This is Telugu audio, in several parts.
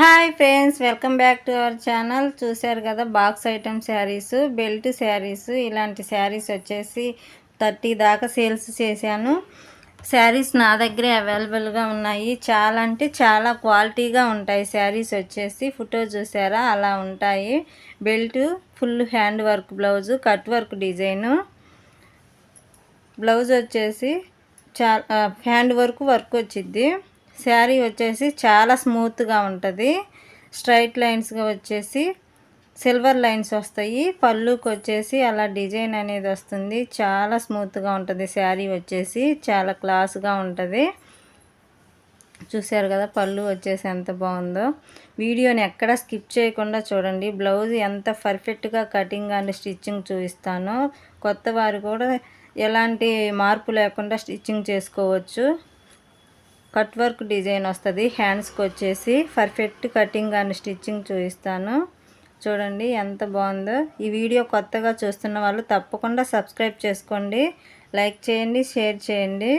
Hi friends welcome back to our channel. చూశారు కదా box item sarees belt sarees ఇలాంటి శారీస్ వచ్చేసి థర్టీ దాకా సేల్స్ చేశాను. శారీస్ నా దగ్గరే అవైలబుల్గా ఉన్నాయి. చాలా అంటే చాలా క్వాలిటీగా ఉంటాయి శారీస్ వచ్చేసి. ఫోటో చూసారా? అలా ఉంటాయి. Belt full hand work blouse cut work design blouse వచ్చేసి చా హ్యాండ్ వర్క్ వర్క్ వచ్చింది శారీ వచ్చేసి చాలా స్మూత్గా ఉంటుంది. స్ట్రైట్ లైన్స్గా వచ్చేసి సిల్వర్ లైన్స్ వస్తాయి. పళ్ళుకి వచ్చేసి అలా డిజైన్ అనేది వస్తుంది. చాలా స్మూత్గా ఉంటుంది శారీ వచ్చేసి. చాలా క్లాస్గా ఉంటుంది. చూశారు కదా పళ్ళు వచ్చేసి ఎంత బాగుందో. వీడియోని ఎక్కడ స్కిప్ చేయకుండా చూడండి. బ్లౌజ్ ఎంత పర్ఫెక్ట్గా కటింగ్ అండ్ స్టిచ్చింగ్ చూపిస్తానో కొత్త వారు కూడా ఎలాంటి మార్పు లేకుండా స్టిచ్చింగ్ చేసుకోవచ్చు. కట్ వర్క్ డిజైన్ వస్తుంది. హ్యాండ్స్కి వచ్చేసి పర్ఫెక్ట్ కటింగ్ అండ్ స్టిచ్చింగ్ చూపిస్తాను. చూడండి ఎంత బాగుందో. ఈ వీడియో కొత్తగా చూస్తున్న వాళ్ళు తప్పకుండా సబ్స్క్రైబ్ చేసుకోండి. లైక్ చేయండి షేర్ చేయండి.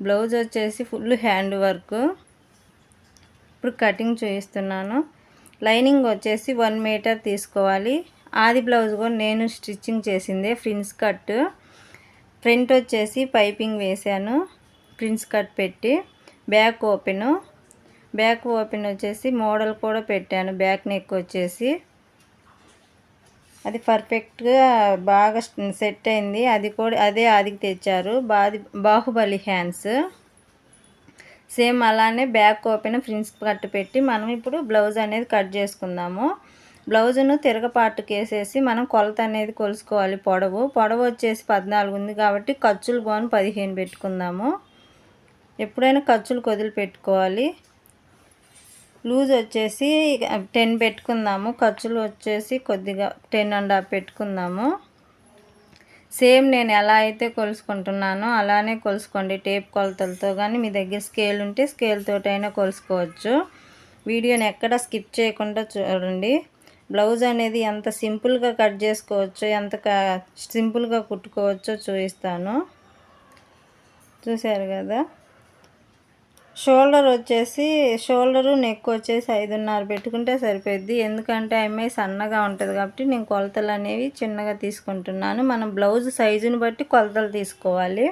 బ్లౌజ్ వచ్చేసి ఫుల్ హ్యాండ్ వర్క్ ఇప్పుడు కటింగ్ చూపిస్తున్నాను. లైనింగ్ వచ్చేసి వన్ మీటర్ తీసుకోవాలి. ఆది బ్లౌజ్ కూడా నేను స్టిచ్చింగ్ చేసిందే ఫ్రిన్స్ కట్ ఫ్రంట్ వచ్చేసి పైపింగ్ వేసాను ప్రిన్స్ కట్ పెట్టి బ్యాక్ ఓపెను. బ్యాక్ ఓపెన్ వచ్చేసి మోడల్ కూడా పెట్టాను. బ్యాక్ నెక్ వచ్చేసి. అది పర్ఫెక్ట్గా బాగా సెట్ అయింది. అది కూడా అదే ఆదికి తెచ్చారు. బాది బాహుబలి హ్యాండ్స్. సేమ్ అలానే బ్యాక్ ఓపెన్ ఫ్రిన్స్ కట్ పెట్టి మనం ఇప్పుడు బ్లౌజ్ అనేది కట్ చేసుకుందాము. బ్లౌజును తిరగపాటుకు వేసేసి మనం కొలత అనేది కొలుసుకోవాలి. పొడవు. పొడవు వచ్చేసి పద్నాలుగు ఉంది కాబట్టి ఖర్చులు బాగుని పదిహేను పెట్టుకుందాము. ఎప్పుడైనా ఖర్చులు కొదిలి పెట్టుకోవాలి లూజ్ వచ్చేసి టెన్ పెట్టుకుందాము. ఖర్చులు వచ్చేసి కొద్దిగా టెన్ అండ్ హాఫ్ పెట్టుకుందాము. సేమ్ నేను ఎలా అయితే కొలుసుకుంటున్నానో అలానే కొలుసుకోండి టేప్ కొలతలతో కానీ మీ దగ్గర స్కేల్ ఉంటే స్కేల్తో అయినా కొలుసుకోవచ్చు. వీడియోని ఎక్కడ స్కిప్ చేయకుండా చూడండి. బ్లౌజ్ అనేది ఎంత సింపుల్గా కట్ చేసుకోవచ్చో ఎంత సింపుల్గా కుట్టుకోవచ్చో చూపిస్తాను. చూశారు కదా? షోల్డర్ వచ్చేసి షోల్డరు నెక్ వచ్చేసి ఐదున్నర పెట్టుకుంటే సరిపోద్ది ఎందుకంటే అమ్మాయి సన్నగా ఉంటుంది కాబట్టి నేను కొలతలు అనేవి చిన్నగా తీసుకుంటున్నాను. మనం బ్లౌజ్ సైజుని బట్టి కొలతలు తీసుకోవాలి.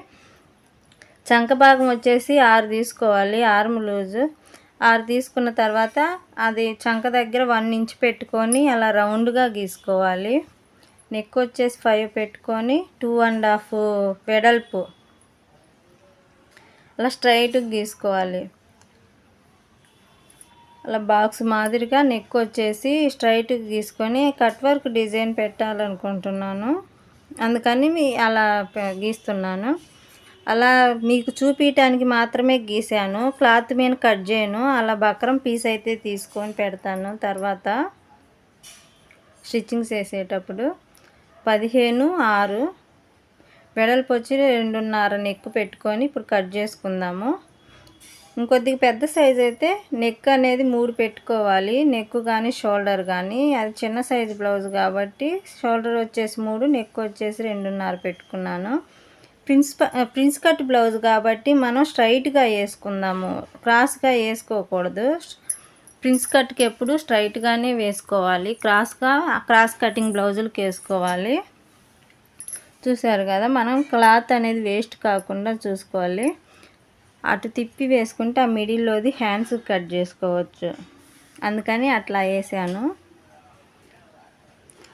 చంక భాగం వచ్చేసి ఆరు తీసుకోవాలి ఆర్మ్ లూజు. ఆరు తీసుకున్న తర్వాత అది చంక దగ్గర వన్ ఇంచ్ పెట్టుకొని అలా రౌండ్గా గీసుకోవాలి. నెక్ వచ్చేసి ఫైవ్ పెట్టుకొని టూ అండ్ హాఫ్ వెడల్పు. అలా స్ట్రైట్గా గీసుకోవాలి. అలా బాక్స్ మాదిరిగా నెక్ వచ్చేసి స్ట్రైట్గా గీసుకొని కట్ వర్క్ డిజైన్ పెట్టాలనుకుంటున్నాను. అందుకని మీ అలా గీస్తున్నాను. అలా మీకు చూపించడానికి మాత్రమే గీసాను. క్లాత్ మీద కట్ చేయను. అలా బక్రం పీస్ అయితే తీసుకొని పెడతాను తర్వాత. స్టిచ్చింగ్ చేసేటప్పుడు పదిహేను ఆరు వెడల్పు వచ్చి రెండున్నర నెక్ పెట్టుకొని ఇప్పుడు కట్ చేసుకుందాము. ఇంకొద్దిగా పెద్ద సైజు అయితే నెక్ అనేది మూడు పెట్టుకోవాలి. నెక్ కానీ షోల్డర్ కానీ అది చిన్న సైజు బ్లౌజ్ కాబట్టి షోల్డర్ వచ్చేసి మూడు నెక్ వచ్చేసి రెండున్నర పెట్టుకున్నాను. ప్రిన్స్ ప్రిన్స్ కట్ బ్లౌజ్ కాబట్టి మనం స్ట్రైట్గా వేసుకుందాము. క్రాస్గా వేసుకోకూడదు. ప్రిన్స్ కట్కి ఎప్పుడు స్ట్రైట్గానే వేసుకోవాలి. క్రాస్గా క్రాస్ కటింగ్ బ్లౌజులకి వేసుకోవాలి. చూసారు కదా మనం క్లాత్ అనేది వేస్ట్ కాకుండా చూసుకోవాలి. అటు తిప్పి వేసుకుంటే ఆ మిడిల్లోది హ్యాండ్స్ కట్ చేసుకోవచ్చు. అందుకని అట్లా వేసాను.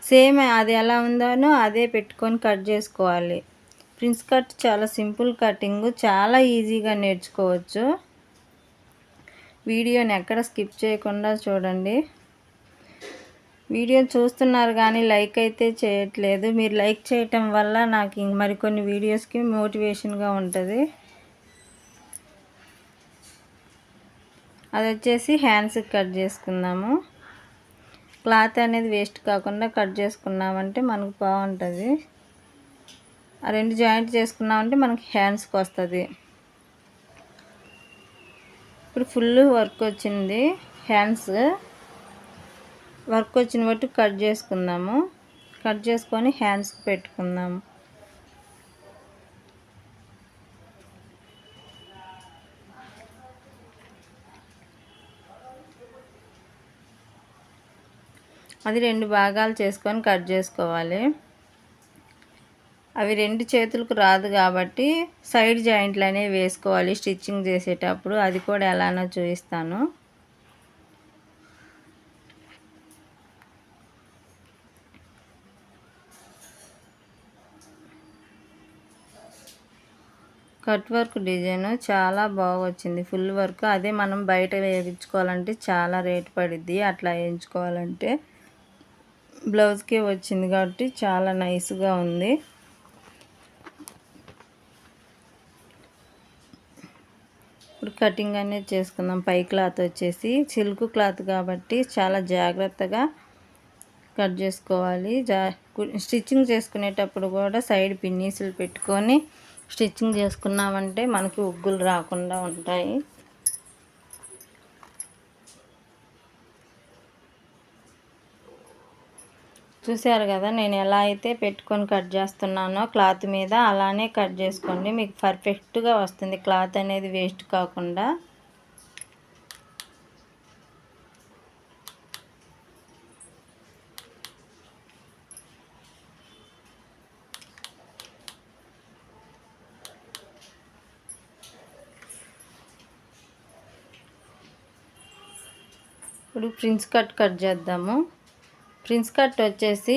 సేమ్ అది ఎలా ఉందోనో అదే పెట్టుకొని కట్ చేసుకోవాలి. ప్రిన్స్ కట్ చాలా సింపుల్ కటింగ్ చాలా ఈజీగా నేర్చుకోవచ్చు. వీడియోని ఎక్కడ స్కిప్ చేయకుండా చూడండి. వీడియో చూస్తున్నారు కానీ లైక్ అయితే చేయట్లేదు. మీరు లైక్ చేయటం వల్ల నాకు మరికొన్ని వీడియోస్కి మోటివేషన్గా ఉంటుంది. అది వచ్చేసి హ్యాండ్స్కి కట్ చేసుకుందాము. క్లాత్ అనేది వేస్ట్ కాకుండా కట్ చేసుకున్నామంటే మనకు బాగుంటుంది. ఆ రెండు జాయింట్ చేసుకున్నామంటే మనకి హ్యాండ్స్కి వస్తుంది. ఇప్పుడు ఫుల్ వర్క్ వచ్చింది. హ్యాండ్స్ వర్క్ వచ్చిన బట్టి కట్ చేసుకుందాము. కట్ చేసుకొని హ్యాండ్స్కి పెట్టుకుందాము అది రెండు భాగాలు చేసుకొని కట్ చేసుకోవాలి. అవి రెండు చేతులకు రాదు కాబట్టి సైడ్ జాయింట్లు అనేవి వేసుకోవాలి స్టిచ్చింగ్ చేసేటప్పుడు. అది కూడా ఎలానో చూపిస్తాను. కట్ వర్క్ డిజైన్ చాలా బాగా వచ్చింది ఫుల్ వర్క్. అదే మనం బయట వేయించుకోవాలంటే చాలా రేటు పడిద్ది. అట్లా వేయించుకోవాలంటే బ్లౌజ్కే వచ్చింది కాబట్టి చాలా నైస్గా ఉంది. ఇప్పుడు కటింగ్ అనేది చేసుకుందాం. పై క్లాత్ వచ్చేసి సిల్క్ క్లాత్ కాబట్టి చాలా జాగ్రత్తగా కట్ చేసుకోవాలి. జా స్టిచ్చింగ్ చేసుకునేటప్పుడు కూడా సైడ్ పిన్నీసులు పెట్టుకొని స్టిచ్చింగ్ చేసుకున్నామంటే మనకి ఉగ్గులు రాకుండా ఉంటాయి. చూసారు కదా నేను ఎలా అయితే పెట్టుకొని కట్ చేస్తున్నానో క్లాత్ మీద అలానే కట్ చేసుకోండి. మీకు పర్ఫెక్ట్గా వస్తుంది. క్లాత్ అనేది వేస్ట్ కాకుండా. ఇప్పుడు ప్రిన్స్ కట్ కట్ చేద్దాము. ప్రిన్స్ కట్ వచ్చేసి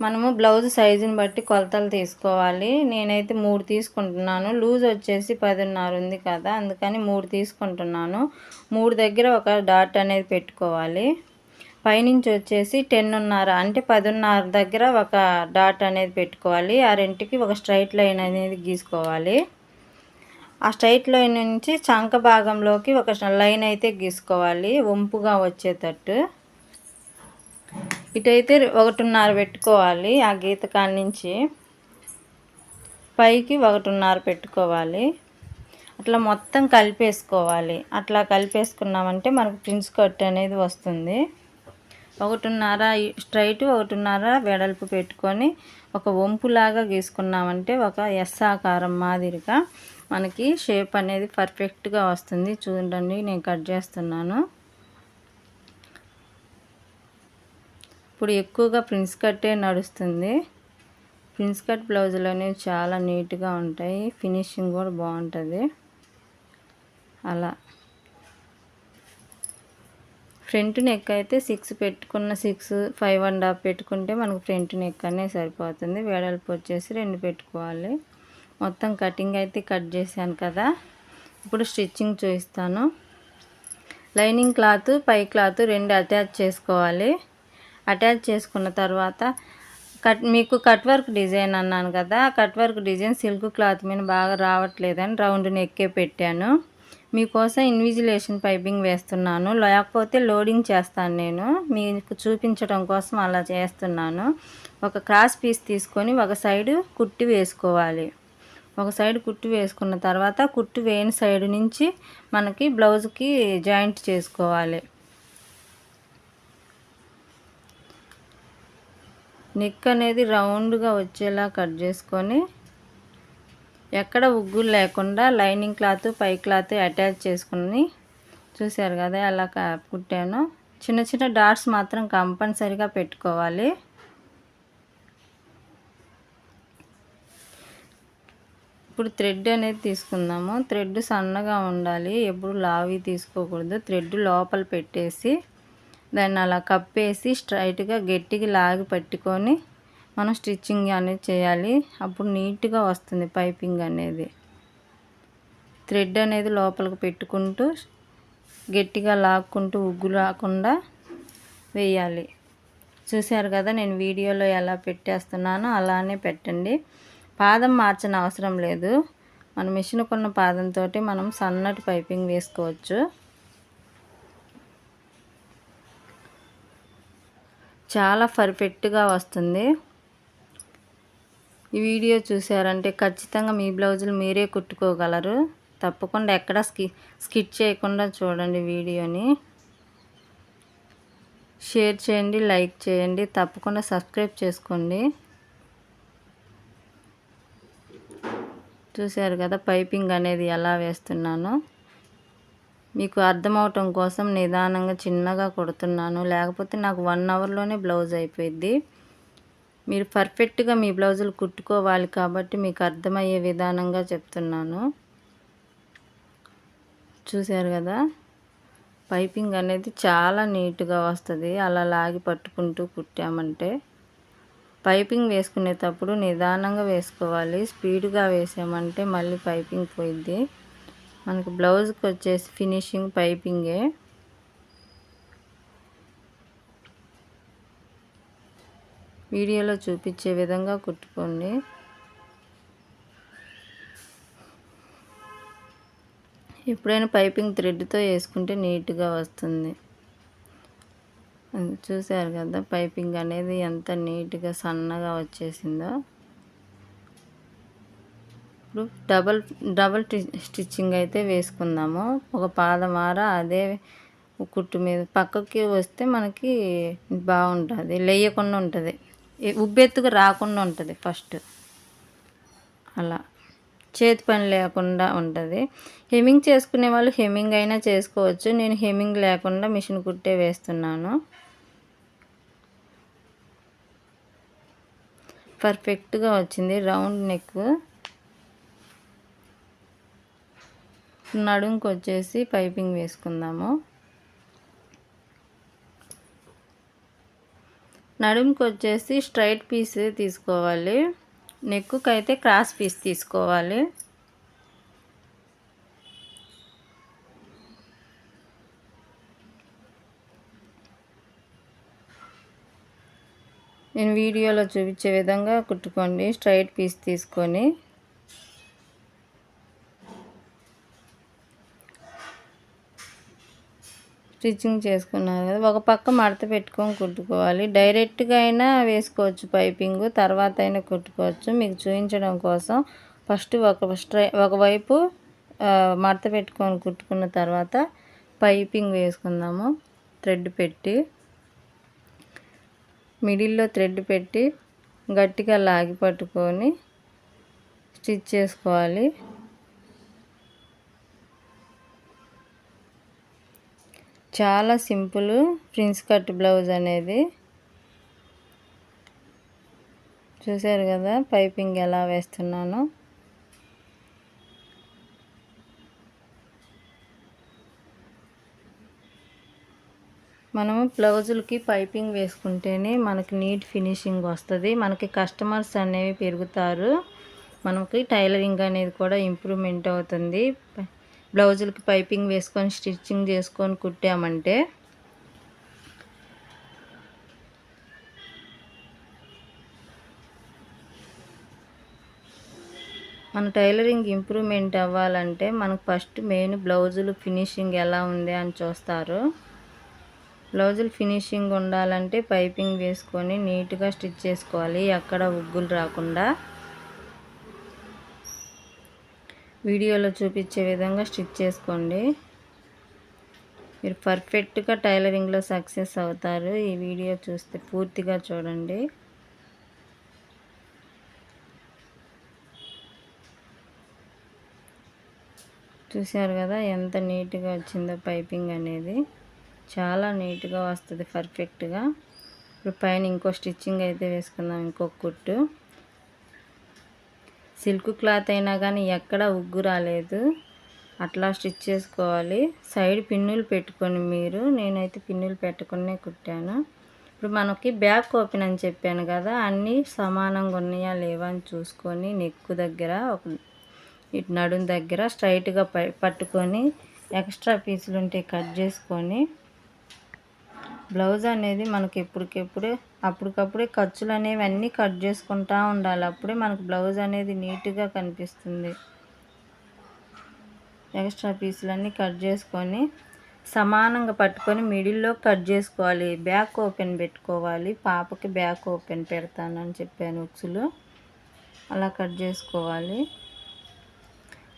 మనము బ్లౌజ్ సైజుని బట్టి కొలతలు తీసుకోవాలి. నేనైతే మూడు తీసుకుంటున్నాను. లూజ్ వచ్చేసి పదిన్నర ఉంది కదా అందుకని మూడు తీసుకుంటున్నాను. మూడు దగ్గర ఒక డాట్ అనేది పెట్టుకోవాలి. పైనుంచి వచ్చేసి టెన్నున్నర అంటే పదిన్నర దగ్గర ఒక డాట్ అనేది పెట్టుకోవాలి. ఆ రెంటికి ఒక స్ట్రైట్ లైన్ అనేది గీసుకోవాలి. ఆ స్ట్రైట్ లైన్ నుంచి చంక భాగంలోకి ఒక లైన్ అయితే గీసుకోవాలి. వంపుగా వచ్చేటట్టు. ఇటైతే ఒకటిన్నర పెట్టుకోవాలి ఆ గీత కాడి నుంచి. పైకి ఒకటిన్నర పెట్టుకోవాలి. అట్లా మొత్తం కలిపేసుకోవాలి. అట్లా కలిపేసుకున్నామంటే మనకు ప్రిన్స్ కట్ అనేది వస్తుంది. ఒకటిన్నర స్ట్రైట్ ఒకటిన్నర వెడల్పు పెట్టుకొని ఒక వంపులాగా గీసుకున్నామంటే ఒక ఎస్ ఆకారం మాదిరిగా మనకి షేప్ అనేది పర్ఫెక్ట్గా వస్తుంది. చూడండి నేను కట్ చేస్తున్నాను. ఇప్పుడు ఎక్కువగా ప్రిన్స్ కట్టే నడుస్తుంది. ప్రిన్స్ కట్ బ్లౌజులు అనేవి చాలా నీట్గా ఉంటాయి. ఫినిషింగ్ కూడా బాగుంటుంది. అలా. ఫ్రంట్ నెక్ అయితే సిక్స్ పెట్టుకున్న సిక్స్ ఫైవ్ అండ్ హాఫ్ పెట్టుకుంటే మనకు ఫ్రంట్ నెక్ అనేది సరిపోతుంది. వేడల్పు వచ్చేసి రెండు పెట్టుకోవాలి. మొత్తం కటింగ్ అయితే కట్ చేశాను కదా. ఇప్పుడు స్టిచ్చింగ్ చూపిస్తాను. లైనింగ్ క్లాత్ పై క్లాత్ రెండు అటాచ్ చేసుకోవాలి. అటాచ్ చేసుకున్న తర్వాత కట్ మీకు కట్ వర్క్ డిజైన్ అన్నాను కదా. Cut work design silk cloth మీద బాగా రావట్లేదని రౌండ్ నెక్కే పెట్టాను. మీకోసం ఇన్విజిలేషన్ పైపింగ్ వేస్తున్నాను. లేకపోతే లోడింగ్ చేస్తాను నేను. మీకు చూపించడం కోసం అలా చేస్తున్నాను. ఒక క్రాస్ పీస్ తీసుకొని ఒక సైడు కుట్టి వేసుకోవాలి. ఒక సైడ్ కుట్టు వేసుకున్న తర్వాత కుట్టు వేయని సైడ్ నుంచి మనకి బ్లౌజ్కి జాయింట్ చేసుకోవాలి. నిక్ అనేది రౌండ్గా వచ్చేలా కట్ చేసుకొని ఎక్కడ ఉగ్గులు లేకుండా లైనింగ్ క్లాత్ పై క్లాత్ అటాచ్ చేసుకుని చూశారు కదా అలా కుట్టాను. చిన్న చిన్న డాట్స్ మాత్రం కంపల్సరిగా పెట్టుకోవాలి. ఇప్పుడు థ్రెడ్ అనేది తీసుకుందాము. థ్రెడ్ సన్నగా ఉండాలి. ఎప్పుడు లావి తీసుకోకూడదు. థ్రెడ్ లోపల పెట్టేసి దాన్ని అలా కప్పేసి స్ట్రైట్గా గట్టిగా లాగి పట్టుకొని మనం స్టిచ్చింగ్ అనేది చేయాలి. అప్పుడు నీట్గా వస్తుంది పైపింగ్ అనేది. థ్రెడ్ అనేది లోపలికి పెట్టుకుంటూ గట్టిగా లాక్కుంటూ ఉగ్గు రాకుండా వేయాలి. చూశారు కదా నేను వీడియోలో ఎలా పెట్టేస్తున్నానో అలానే పెట్టండి. పాదం మార్చిన అవసరం లేదు. మన మిషన్ కొన్న పాదంతో మనం సన్నటి పైపింగ్ వేసుకోవచ్చు. చాలా పర్ఫెక్ట్గా వస్తుంది. ఈ వీడియో చూసారంటే ఖచ్చితంగా మీ బ్లౌజులు మీరే కుట్టుకోగలరు. తప్పకుండా ఎక్కడ స్కి స్కిట్ చేయకుండా చూడండి వీడియోని. షేర్ చేయండి లైక్ చేయండి తప్పకుండా సబ్స్క్రైబ్ చేసుకోండి. చూశారు కదా పైపింగ్ అనేది ఎలా వేస్తున్నానో. మీకు అర్థమవటం కోసం నిదానంగా చిన్నగా కుడుతున్నాను. లేకపోతే నాకు వన్ అవర్లోనే బ్లౌజ్ అయిపోయింది మీరు పర్ఫెక్ట్గా మీ బ్లౌజులు కుట్టుకోవాలి కాబట్టి మీకు అర్థమయ్యే విధానంగా చెప్తున్నాను. చూశారు కదా పైపింగ్ అనేది చాలా నీట్గా వస్తుంది. అలా లాగి పట్టుకుంటూ కుట్టామంటే పైపింగ్ వేసుకునేటప్పుడు నిదానంగా వేసుకోవాలి. స్పీడ్గా వేసామంటే మళ్ళీ పైపింగ్ పోయింది మనకు బ్లౌజ్కి వచ్చేసి ఫినిషింగ్ పైపింగే. వీడియోలో చూపించే విధంగా కుట్టుకోండి. ఎప్పుడైనా పైపింగ్ థ్రెడ్తో వేసుకుంటే నీట్గా వస్తుంది. చూసారు కదా పైపింగ్ అనేది ఎంత నీట్గా సన్నగా వచ్చేసిందో. ఇప్పుడు డబల్ డబల్ స్టిచ్చింగ్ అయితే వేసుకుందాము. ఒక పాదమార అదే కుట్టు మీద పక్కకి వస్తే మనకి బాగుంటుంది లేయకుండా ఉంటుంది. ఉబ్బెత్తుగా రాకుండా ఉంటుంది ఫస్ట్. అలా. చేతి పని లేకుండా ఉంటుంది. హెమ్మింగ్ చేసుకునే వాళ్ళు హెమ్మింగ్ అయినా చేసుకోవచ్చు. నేను హెమ్మింగ్ లేకుండా మిషన్ కుట్టే వేస్తున్నాను. పర్ఫెక్ట్గా వచ్చింది. Round neck. నడుంకి వచ్చేసి పైపింగ్ వేసుకుందాము. నడుంకి వచ్చేసి స్ట్రైట్ పీస్ తీసుకోవాలి. నెక్కుకి అయితే క్రాస్ పీస్ తీసుకోవాలి. నేను వీడియోలో చూపించే విధంగా కుట్టుకోండి. స్ట్రైట్ పీస్ తీసుకొని స్టిచ్చింగ్ చేసుకున్నారు కదా. ఒక పక్క మడత పెట్టుకొని కుట్టుకోవాలి. డైరెక్ట్గా అయినా వేసుకోవచ్చు పైపింగ్ తర్వాత అయినా కుట్టుకోవచ్చు. మీకు చూపించడం కోసం ఫస్ట్ ఒక స్ట్రై ఒకవైపు మడత పెట్టుకొని కుట్టుకున్న తర్వాత పైపింగ్ వేసుకుందాము. థ్రెడ్ పెట్టి మిడిల్లో థ్రెడ్ పెట్టి గట్టిగా లాగి పట్టుకొని స్టిచ్ చేసుకోవాలి. చాలా సింపుల్ ప్రిన్స్ కట్ బ్లౌజ్ అనేది. చూసారు కదా పైపింగ్ ఎలా వేస్తున్నాను. మనము బ్లౌజులకి పైపింగ్ వేసుకుంటేనే మనకి నీట్ ఫినిషింగ్ వస్తుంది. మనకి కస్టమర్స్ అనేవి పెరుగుతారు. మనకి టైలరింగ్ అనేది కూడా ఇంప్రూవ్మెంట్ అవుతుంది. బ్లౌజులకి పైపింగ్ వేసుకొని స్టిచ్చింగ్ చేసుకొని కుట్టామంటే మన టైలరింగ్ ఇంప్రూవ్మెంట్ అవ్వాలంటే మనకు ఫస్ట్ మెయిన్ బ్లౌజులు ఫినిషింగ్ ఎలా ఉంది అని చూస్తారు. బ్లౌజులు ఫినిషింగ్ ఉండాలంటే పైపింగ్ వేసుకొని నీట్గా స్టిచ్ చేసుకోవాలి. ఎక్కడ ఉగ్గులు రాకుండా. వీడియోలో చూపించే విధంగా స్టిచ్ చేసుకోండి. మీరు పర్ఫెక్ట్గా టైలరింగ్లో సక్సెస్ అవుతారు. ఈ వీడియో చూస్తే పూర్తిగా చూడండి. చూశారు కదా ఎంత నీట్గా వచ్చిందో పైపింగ్ అనేది. చాలా నీట్గా వస్తుంది పర్ఫెక్ట్గా. ఇప్పుడు పైన ఇంకో స్టిచ్చింగ్ అయితే వేసుకుందాం ఇంకొక కుట్టు. సిల్క్ క్లాత్ అయినా కానీ ఎక్కడ ఉగ్గు రాలేదు. అట్లా స్టిచ్ చేసుకోవాలి. సైడ్ పిన్నులు పెట్టుకొని మీరు నేనైతే పిన్నులు పెట్టుకునే కుట్టాను. ఇప్పుడు మనకి బ్యాక్ ఓపెన్ అని చెప్పాను కదా అన్నీ సమానంగా ఉన్నాయా లేవా అని చూసుకొని నెక్కు దగ్గర ఒక ఇటు నడుం దగ్గర స్ట్రైట్గా పట్టుకొని ఎక్స్ట్రా పీసులు ఉంటే కట్ చేసుకొని బ్లౌజ్ అనేది మనకి ఎప్పటికెప్పుడే అప్పటికప్పుడే ఖర్చులు అనేవి అన్నీ కట్ చేసుకుంటూ ఉండాలి. అప్పుడే మనకు బ్లౌజ్ అనేది నీట్గా కనిపిస్తుంది. ఎక్స్ట్రా పీసులన్నీ కట్ చేసుకొని సమానంగా పట్టుకొని మిడిల్లో కట్ చేసుకోవాలి. బ్యాక్ ఓపెన్ పెట్టుకోవాలి. పాపకి బ్యాక్ ఓపెన్ పెడతానని చెప్పాను ఉక్సులు. అలా కట్ చేసుకోవాలి.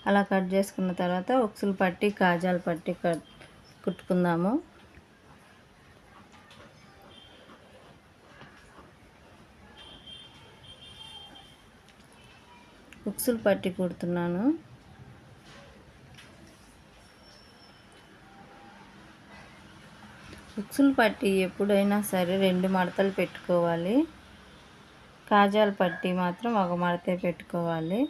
అలా కట్ చేసుకున్న తర్వాత ఉక్సులు పట్టి కాజాలు పట్టి కట్ కుట్టుకుందాము. హుక్స్లు పట్టి కుడుతున్నాను. హుక్స్లు పట్టి ఎప్పుడైనా సరే రెండు మడతలు పెట్టుకోవాలి. కాజాలు పట్టి మాత్రం ఒక మడతే పెట్టుకోవాలి.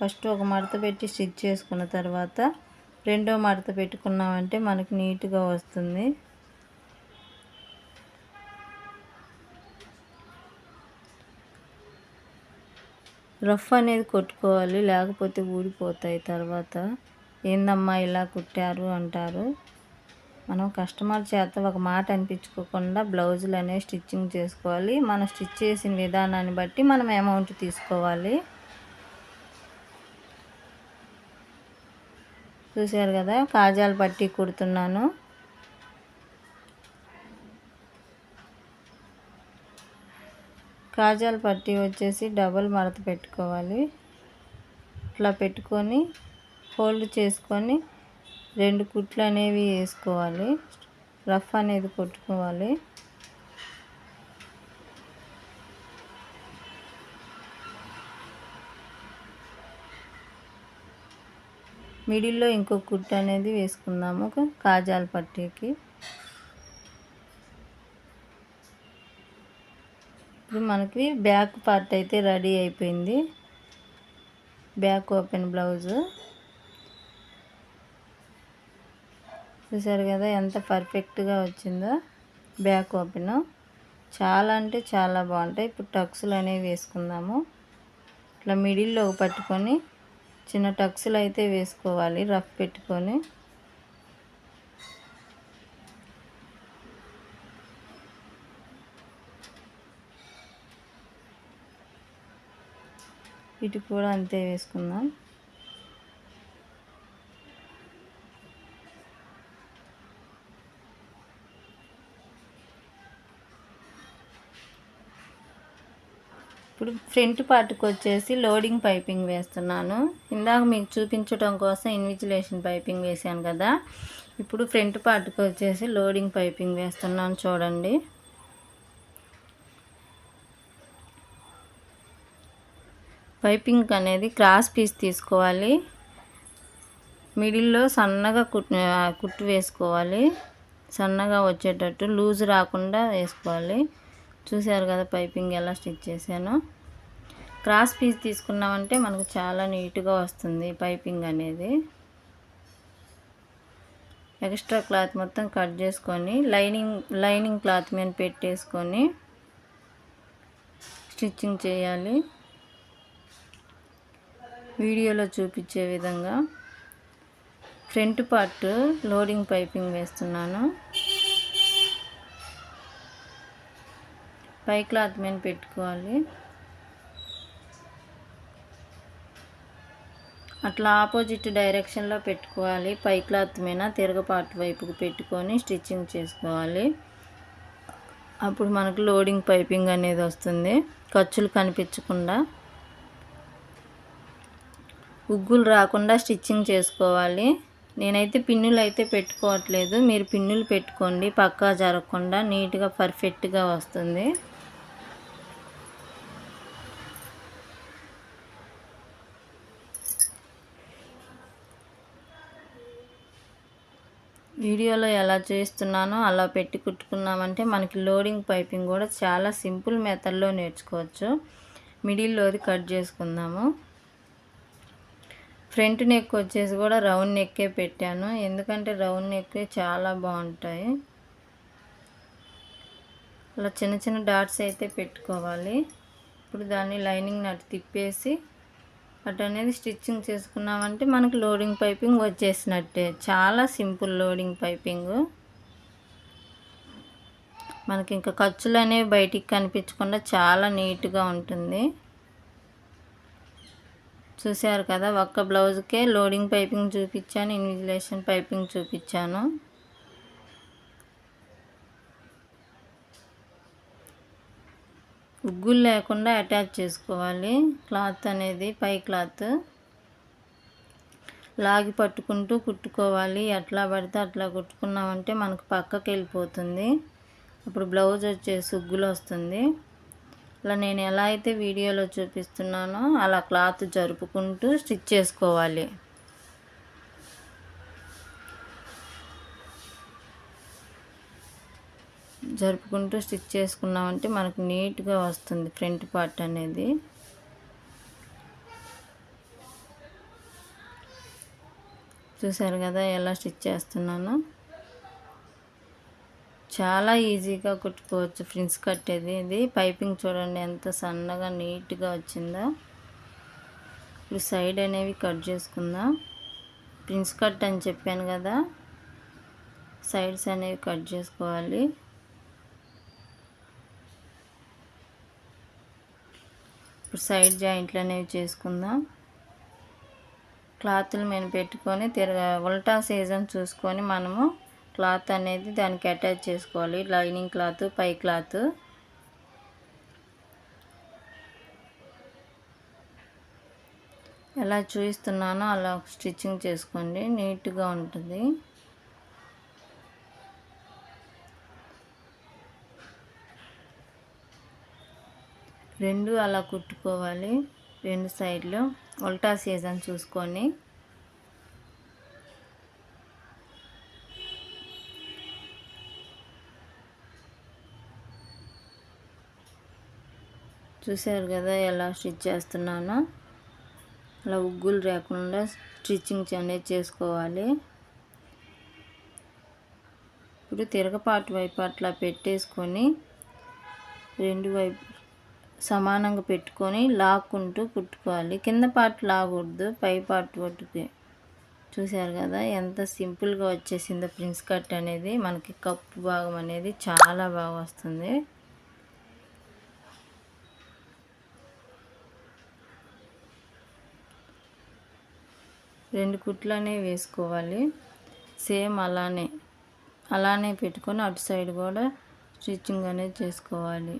ఫస్ట్ ఒక మడత పెట్టి స్టిచ్ చేసుకున్న తర్వాత రెండో మడత పెట్టుకున్నామంటే మనకి నీట్గా వస్తుంది. రఫ్ అనేది కొట్టుకోవాలి లేకపోతే ఊడిపోతాయి. తర్వాత ఏందమ్మా ఇలా కుట్టారు? అంటారు. మనం కస్టమర్ చేత ఒక మాట అనిపించుకోకుండా బ్లౌజులు అనేవి స్టిచ్చింగ్ చేసుకోవాలి. మనం స్టిచ్ చేసిన విధానాన్ని బట్టి మనం అమౌంట్ తీసుకోవాలి. చూశారు కదా కాజాలు పట్టి కుడుతున్నాను. కాజాల పట్టి వచ్చేసి డబల్ మడత పెట్టుకోవాలి. ఇట్లా పెట్టుకొని ఫోల్డ్ చేసుకొని రెండు కుట్లు అనేవి వేసుకోవాలి. రఫ్ అనేది కొట్టుకోవాలి. మిడిల్లో ఇంకో కుట్టు అనేది వేసుకుందాము కాజాల పట్టీకి. ఇప్పుడు మనకి బ్యాక్ పార్ట్ అయితే రెడీ అయిపోయింది. Back open blouse. చూసారు కదా ఎంత పర్ఫెక్ట్గా వచ్చిందో బ్యాక్ ఓపెను. చాలా అంటే చాలా బాగుంటాయి. ఇప్పుడు టక్స్లు అనేవి వేసుకుందాము. ఇట్లా మిడిల్లో పట్టుకొని చిన్న టక్స్లు అయితే వేసుకోవాలి రఫ్ పెట్టుకొని. ఇటు కూడా అంతే వేసుకుందాం. ఇప్పుడు ఫ్రంట్ పార్ట్కి వచ్చేసి లోడింగ్ పైపింగ్ వేస్తున్నాను. ఇందాక మీకు చూపించడం కోసం ఇన్విజిలేషన్ పైపింగ్ వేసాను కదా. ఇప్పుడు ఫ్రంట్ పార్ట్కి వచ్చేసి లోడింగ్ పైపింగ్ వేస్తున్నాను చూడండి. పైపింగ్ అనేది క్రాస్ పీస్ తీసుకోవాలి. మిడిల్లో సన్నగా కుట్టు కుట్టు వేసుకోవాలి. సన్నగా వచ్చేటట్టు లూజ్ రాకుండా వేసుకోవాలి. చూసారు కదా పైపింగ్ ఎలా స్టిచ్ చేశాను. క్రాస్ పీస్ తీసుకున్నామంటే మనకు చాలా నీట్గా వస్తుంది పైపింగ్ అనేది. ఎక్స్ట్రా క్లాత్ మొత్తం కట్ చేసుకొని లైనింగ్ లైనింగ్ క్లాత్ మీద పెట్టేసుకొని స్టిచ్చింగ్ చేయాలి. వీడియోలో చూపించే విధంగా ఫ్రంట్ పార్ట్ లోడింగ్ పైపింగ్ వేస్తున్నాను. పై క్లాత్ మీద పెట్టుకోవాలి. అట్లా ఆపోజిట్ డైరెక్షన్లో పెట్టుకోవాలి. పై క్లాత్ మీద తిరగపాటు వైపుకు పెట్టుకొని స్టిచ్చింగ్ చేసుకోవాలి. అప్పుడు మనకు లోడింగ్ పైపింగ్ అనేది వస్తుంది. ఖర్చులు కనిపించకుండా ఉగ్గులు రాకుండా స్టిచ్చింగ్ చేసుకోవాలి. నేనైతే పిన్నులు అయితే పెట్టుకోవట్లేదు. మీరు పిన్నులు పెట్టుకోండి. పక్కా జరగకుండా నీట్గా పర్ఫెక్ట్గా వస్తుంది. వీడియోలో ఎలా చేస్తున్నానో అలా పెట్టి కుట్టుకున్నామంటే మనకి లోడింగ్ పైపింగ్ కూడా చాలా సింపుల్ మెథడ్లో నేర్చుకోవచ్చు. మిడిల్లోది కట్ చేసుకుందాము. ఫ్రంట్ నెక్ వచ్చేసి కూడా రౌండ్ నెక్కే పెట్టాను. ఎందుకంటే రౌండ్ నెక్కే చాలా బాగుంటాయి. అలా చిన్న చిన్న డాట్స్ అయితే పెట్టుకోవాలి. ఇప్పుడు దాన్ని లైనింగ్ నటు తిప్పేసి అటు అనేది స్టిచ్చింగ్ చేసుకున్నామంటే మనకు లోడింగ్ పైపింగ్ వచ్చేసినట్టే. చాలా సింపుల్ లోడింగ్ పైపింగ్. మనకి ఇంకా ఖర్చులు అనేవి బయటికి కనిపించకుండా చాలా నీట్గా ఉంటుంది. చూశారు కదా ఒక్క బ్లౌజ్కే లోడింగ్ పైపింగ్ చూపించాను ఇన్విజిలేషన్ పైపింగ్ చూపించాను. ఉగ్గులు లేకుండా అటాచ్ చేసుకోవాలి క్లాత్ అనేది పై క్లాత్. లాగి పట్టుకుంటూ కుట్టుకోవాలి ఎట్లా పడితే అట్లా కుట్టుకున్నామంటే మనకు పక్కకి వెళ్ళిపోతుంది. అప్పుడు బ్లౌజ్ వచ్చేసి ఉగ్గులు వస్తుంది. ఇలా నేను ఎలా అయితే వీడియోలో చూపిస్తున్నానో అలా క్లాత్ జరుపుకుంటూ స్టిచ్ చేసుకోవాలి. జరుపుకుంటూ స్టిచ్ చేసుకున్నామంటే మనకు నీట్గా వస్తుంది ఫ్రంట్ పార్ట్ అనేది. చూసారు కదా ఎలా స్టిచ్ చేస్తున్నాను? చాలా ఈజీగా కుట్టుకోవచ్చు ఫ్రిన్స్ కట్టేది. ఇది పైపింగ్ చూడండి ఎంత సన్నగా నీట్గా వచ్చిందో. ఇప్పుడు సైడ్ అనేవి కట్ చేసుకుందాం. ప్రిన్స్ కట్ అని చెప్పాను కదా సైడ్స్ అనేవి కట్ చేసుకోవాలి. ఇప్పుడు సైడ్ జాయింట్లు అనేవి చేసుకుందాం. క్లాత్లు మేము పెట్టుకొని తిరగ ఉల్టా సీజన్ చూసుకొని మనము క్లాత్ అనేది దానికి అటాచ్ చేసుకోవాలి. లైనింగ్ క్లాత్ పై క్లాత్. ఎలా చూపిస్తున్నానో అలా స్టిచ్చింగ్ చేసుకోండి. నీట్గా ఉంటుంది. రెండు అలా కుట్టుకోవాలి. రెండు సైడ్లు ఉల్టా సీజన్ చూసుకొని. చూసారు కదా ఎలా స్టిచ్ చేస్తున్నానో. అలా ఉగ్గులు లేకుండా స్టిచ్చింగ్ అనేది చేసుకోవాలి. ఇప్పుడు తిరగపాటు వైపు అట్లా పెట్టేసుకొని రెండు వైపు సమానంగా పెట్టుకొని లాక్కుంటూ కుట్టుకోవాలి. కింద పార్ట్ లాగకూడదు పై పార్ట్ పట్టుకే చూశారు కదా ఎంత సింపుల్గా వచ్చేసిందో ప్రిన్స్ కట్ అనేది. మనకి కప్పు భాగం అనేది చాలా బాగా వస్తుంది. రెండు కుట్లు అనేవి వేసుకోవాలి. సేమ్ అలానే అలానే పెట్టుకొని అటు సైడ్ కూడా స్టిచ్చింగ్ అనేది చేసుకోవాలి.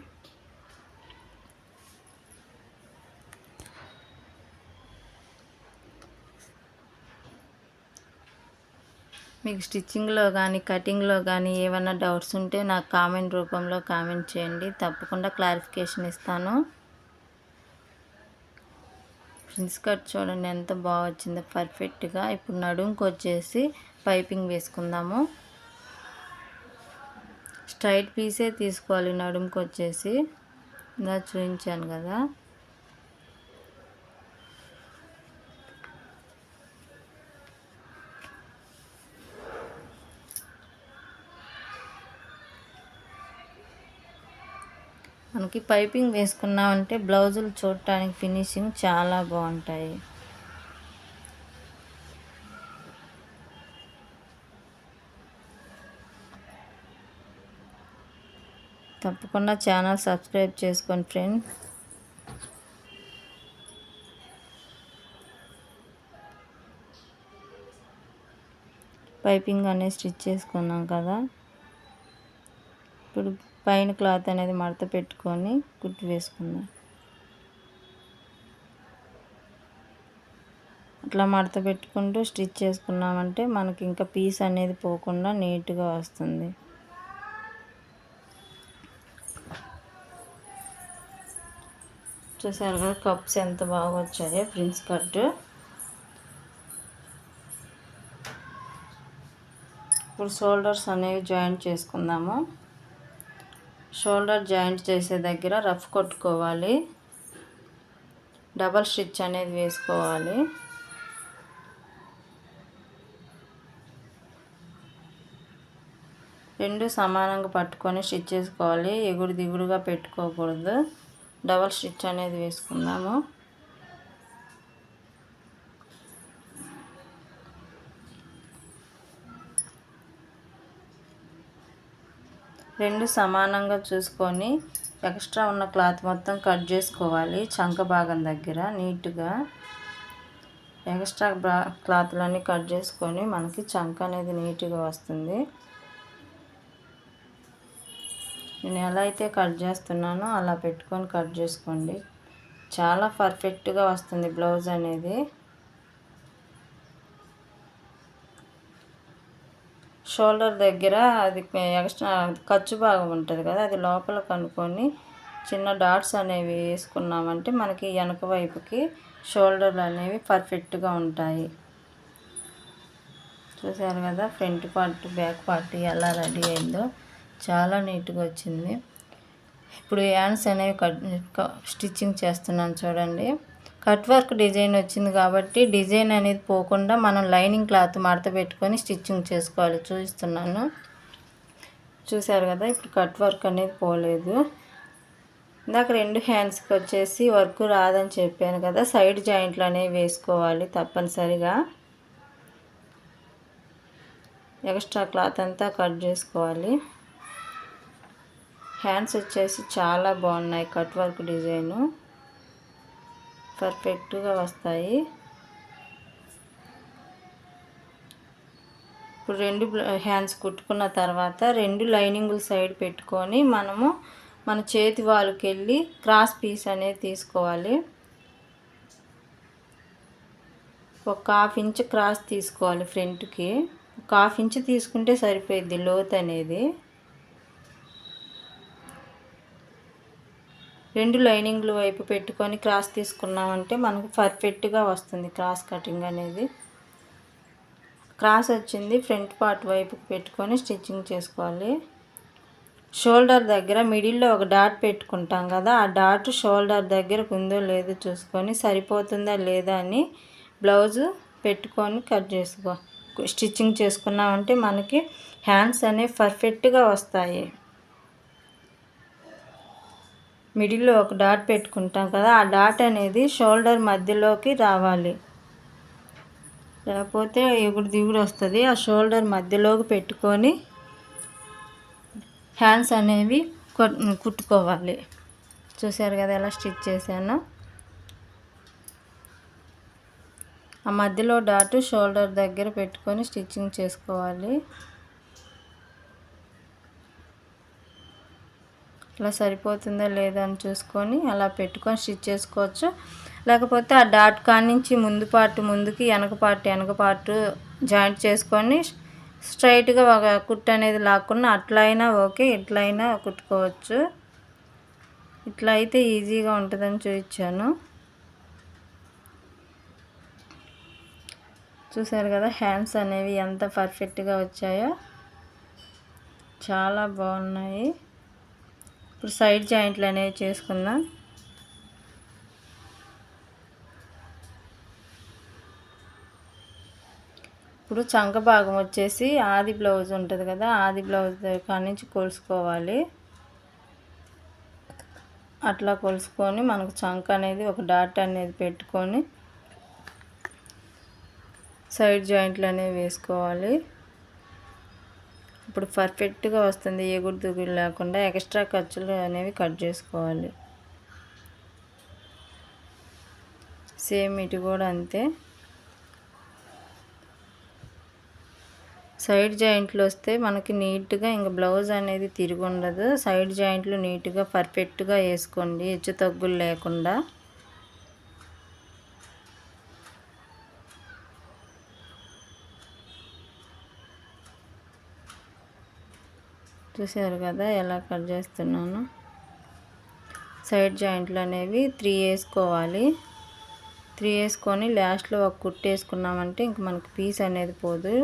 మీకు స్టిచ్చింగ్లో కానీ కటింగ్లో కానీ ఏమైనా డౌట్స్ ఉంటే నాకు కామెంట్ రూపంలో కామెంట్ చేయండి. తప్పకుండా క్లారిఫికేషన్ ఇస్తాను. ప్రిన్స్ కట్ చూడండి ఎంత బాగా వచ్చిందో పర్ఫెక్ట్గా. ఇప్పుడు నడుంకి వచ్చేసి పైపింగ్ వేసుకుందాము. స్ట్రైట్ పీసే తీసుకోవాలి నడుంకి వచ్చేసి ఇలా చూపించాను కదా. మనకి పైపింగ్ వేసుకున్నామంటే బ్లౌజులు చూడటానికి ఫినిషింగ్ చాలా బాగుంటాయి. తప్పకుండా ఛానల్ సబ్స్క్రైబ్ చేసుకోండి ఫ్రెండ్. పైపింగ్ అనేది స్టిచ్ చేసుకున్నాం కదా. ఇప్పుడు పైన క్లాత్ అనేది మడత పెట్టుకొని కుట్టి వేసుకుందాం. అట్లా మడత పెట్టుకుంటూ స్టిచ్ చేసుకున్నామంటే మనకి ఇంకా పీస్ అనేది పోకుండా నీట్గా వస్తుంది. చూసారు కదా కప్స్ ఎంత బాగా వచ్చాయో ప్రిన్స్ కట్. ఇప్పుడు షోల్డర్స్ అనేవి జాయింట్ చేసుకుందాము. షోల్డర్ జాయింట్ చేసే దగ్గర రఫ్ కొట్టుకోవాలి. డబల్ స్టిచ్ అనేది వేసుకోవాలి. రెండు సమానంగా పట్టుకొని స్టిచ్ చేసుకోవాలి. ఎగుడు దిగుడుగా పెట్టుకోకూడదు. డబల్ స్టిచ్ అనేది వేసుకుందాము రెండు సమానంగా చూసుకొని ఎక్స్ట్రా ఉన్న క్లాత్ మొత్తం కట్ చేసుకోవాలి చంక భాగం దగ్గర నీట్గా. ఎక్స్ట్రా బ్రా క్లాత్లన్నీ కట్ చేసుకొని మనకి చంక అనేది నీట్గా వస్తుంది. నేను ఎలా అయితే కట్ చేస్తున్నానో అలా పెట్టుకొని కట్ చేసుకోండి. చాలా పర్ఫెక్ట్గా వస్తుంది బ్లౌజ్ అనేది. షోల్డర్ దగ్గర అది ఎక్స్ట్రా ఖర్చు భాగం ఉంటుంది కదా అది లోపల కనుక్కొని చిన్న డాట్స్ అనేవి వేసుకున్నామంటే మనకి వెనక వైపుకి షోల్డర్లు అనేవి పర్ఫెక్ట్గా ఉంటాయి. చూసారు కదా ఫ్రంట్ పార్ట్ బ్యాక్ పార్ట్ ఎలా రెడీ అయిందో చాలా నీట్గా వచ్చింది. ఇప్పుడు హ్యాండ్స్ అనేవి కట్ స్టిచ్చింగ్ చేస్తున్నాను చూడండి. కట్ వర్క్ డిజైన్ వచ్చింది కాబట్టి డిజైన్ అనేది పోకుండా మనం లైనింగ్ క్లాత్ మడత పెట్టుకొని స్టిచ్చింగ్ చేసుకోవాలి. చూపిస్తున్నాను. చూసారు కదా ఇప్పుడు కట్ వర్క్ అనేది పోలేదు. ఇందాక రెండు హ్యాండ్స్కి వచ్చేసి వర్క్ రాదని చెప్పాను కదా సైడ్ జాయింట్లు అనేవి వేసుకోవాలి తప్పనిసరిగా. ఎక్స్ట్రా క్లాత్ అంతా కట్ చేసుకోవాలి. హ్యాండ్స్ వచ్చేసి చాలా బాగున్నాయి కట్ వర్క్ డిజైను. పర్ఫెక్ట్గా వస్తాయి. ఇప్పుడు రెండు హ్యాండ్స్ కుట్టుకున్న తర్వాత రెండు లైనింగులు సైడ్ పెట్టుకొని మనము మన చేతి వాళ్ళకి వెళ్ళి క్రాస్ పీస్ అనేది తీసుకోవాలి. ఒక హాఫ్ ఇంచ్ క్రాస్ తీసుకోవాలి ఫ్రంట్కి. ఒక హాఫ్ ఇంచ్ తీసుకుంటే సరిపోయిద్ది లోత్ అనేది రెండు లైనింగ్లు వైపు పెట్టుకొని క్రాస్ తీసుకున్నామంటే మనకు పర్ఫెక్ట్గా వస్తుంది క్రాస్ కటింగ్ అనేది. క్రాస్ వచ్చింది ఫ్రంట్ పార్ట్ వైపు పెట్టుకొని స్టిచ్చింగ్ చేసుకోవాలి. షోల్డర్ దగ్గర మిడిల్లో ఒక డాట్ పెట్టుకుంటాం కదా ఆ డాట్ షోల్డర్ దగ్గర ఉందో లేదో చూసుకొని సరిపోతుందా లేదా అని బ్లౌజు పెట్టుకొని కట్ చేసుకో స్టిచ్చింగ్ చేసుకున్నామంటే మనకి హ్యాండ్స్ అనేవి పర్ఫెక్ట్గా వస్తాయి. మిడిల్లో ఒక డాట్ పెట్టుకుంటాం కదా ఆ డాట్ అనేది షోల్డర్ మధ్యలోకి రావాలి. లేకపోతే ఎగుడు దిగుడు వస్తుంది ఆ షోల్డర్ మధ్యలోకి పెట్టుకొని హ్యాండ్స్ అనేవి కుట్టుకోవాలి. చూసారు కదా ఎలా స్టిచ్ చేశాను? ఆ మధ్యలో డాటు షోల్డర్ దగ్గర పెట్టుకొని స్టిచ్చింగ్ చేసుకోవాలి. ఇట్లా సరిపోతుందా లేదా అని చూసుకొని అలా పెట్టుకొని స్టిచ్ చేసుకోవచ్చు. లేకపోతే ఆ డాట్ కానించి నుంచి ముందు పార్ట్ ముందుకి వెనక పార్ట్ వెనక పార్ట్ జాయింట్ చేసుకొని స్ట్రైట్గా ఒక కుట్టు అనేది లాక్కున్నా అట్లా అయినా ఓకే ఇట్లా అయినా కుట్టుకోవచ్చు. ఇట్లా అయితే ఈజీగా ఉంటుందని చూపించాను. చూసారు కదా హ్యాండ్స్ అనేవి ఎంత పర్ఫెక్ట్గా వచ్చాయో. చాలా బాగున్నాయి. ఇప్పుడు సైడ్ జాయింట్లు అనేవి చేసుకుందాం. ఇప్పుడు చంక భాగం వచ్చేసి ఆది బ్లౌజ్ ఉంటుంది కదా ఆది బ్లౌజ్ కాడ నుంచి కొలుసుకోవాలి. అట్లా కొలుసుకొని మనకు చంక అనేది ఒక డాట్ అనేది పెట్టుకొని సైడ్ జాయింట్లు అనేవి వేసుకోవాలి. ఇప్పుడు పర్ఫెక్ట్గా వస్తుంది. ఎగుడు దిగుడు లేకుండా ఎక్స్ట్రా ఖర్చులు అనేవి కట్ చేసుకోవాలి. సేమ్ ఇటు కూడా అంతే. సైడ్ జాయింట్లు వస్తే మనకి నీట్గా ఇంకా బ్లౌజ్ అనేది తిరిగి ఉండదు. సైడ్ జాయింట్లు నీట్గా పర్ఫెక్ట్గా వేసుకోండి. హెచ్చు తగ్గులు లేకుండా. చూసారు కదా ఎలా కట్ చేస్తున్నాను. సైడ్ జాయింట్లు అనేవి త్రీ వేసుకోవాలి. త్రీ వేసుకొని లాస్ట్లో ఒక కుట్టు వేసుకున్నామంటే ఇంక మనకి పీస్ అనేది పోదు.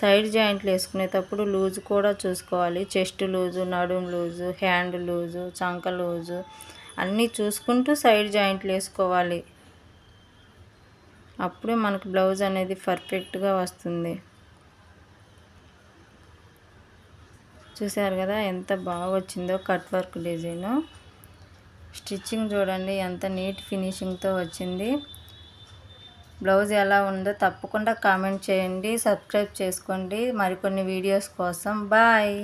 సైడ్ జాయింట్లు వేసుకునేటప్పుడు లూజ్ కూడా చూసుకోవాలి. చెస్ట్ లూజు నడుం లూజు హ్యాండ్ లూజు చంక లూజు అన్నీ చూసుకుంటూ సైడ్ జాయింట్లు వేసుకోవాలి. అప్పుడే మనకు బ్లౌజ్ అనేది పర్ఫెక్ట్గా వస్తుంది. చూసారు కదా ఎంత బాగా వచ్చిందో కట్ వర్క్ డిజైను. స్టిచ్చింగ్ చూడండి ఎంత నీట్ ఫినిషింగ్తో వచ్చింది. బ్లౌజ్ ఎలా ఉందో తప్పకుండా కామెంట్ చేయండి సబ్స్క్రైబ్ చేసుకోండి. మరికొన్ని వీడియోస్ కోసం బాయ్.